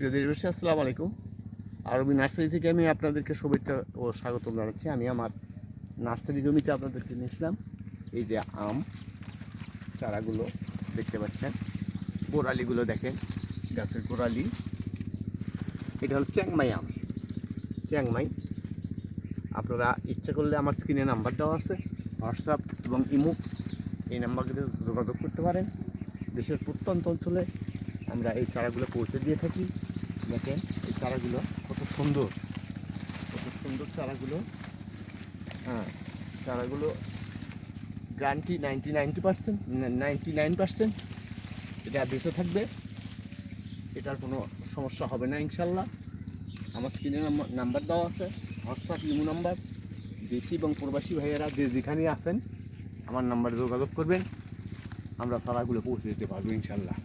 প্রিয় দেশবাসী, আসসালামু আলাইকুম। আরবি নার্সারি থেকে আমি আপনাদেরকে শুভেচ্ছা ও স্বাগতম জানাচ্ছি। আমি আমার নার্সারি জমিতে আপনাদেরকে নিয়েছিলাম এই যে আম, চারাগুলো দেখতে পাচ্ছেন। গোড়ালিগুলো দেখেন, গাছের গোড়ালি। এটা হলো চ্যাংমাই আম। চ্যাংমাই, আপনারা ইচ্ছা করলে আমার স্ক্রিনে নাম্বার দেওয়া আছে। হোয়াটসঅ্যাপ এবং ইমো, এই নাম্বারগুলো যোগাযোগ করতে পারেন। দেশের প্রত্যন্ত অঞ্চলে আমরা এই চারাগুলো পৌঁছে দিয়ে থাকি। দেখেন, এই চারাগুলো কত সুন্দর। কত সুন্দর চারাগুলো। হ্যাঁ চারাগুলো guarantee ninety ninety percent ninety nine percent এটা বেঁচে থাকবে। এটার কোনো সমস্যা হবে না, ইনশাল্লাহ। আমার স্ক্রিনে নাম্বার দেওয়া আছে হোয়াটসঅ্যাপ ইমো নাম্বার। দেশি এবং প্রবাসী ভাইয়েরা যে যেখানে আছেন, আমার নাম্বারে যোগাযোগ করবেন। আমরা চারাগুলো পৌঁছে দিতে পারব, ইনশাল্লাহ।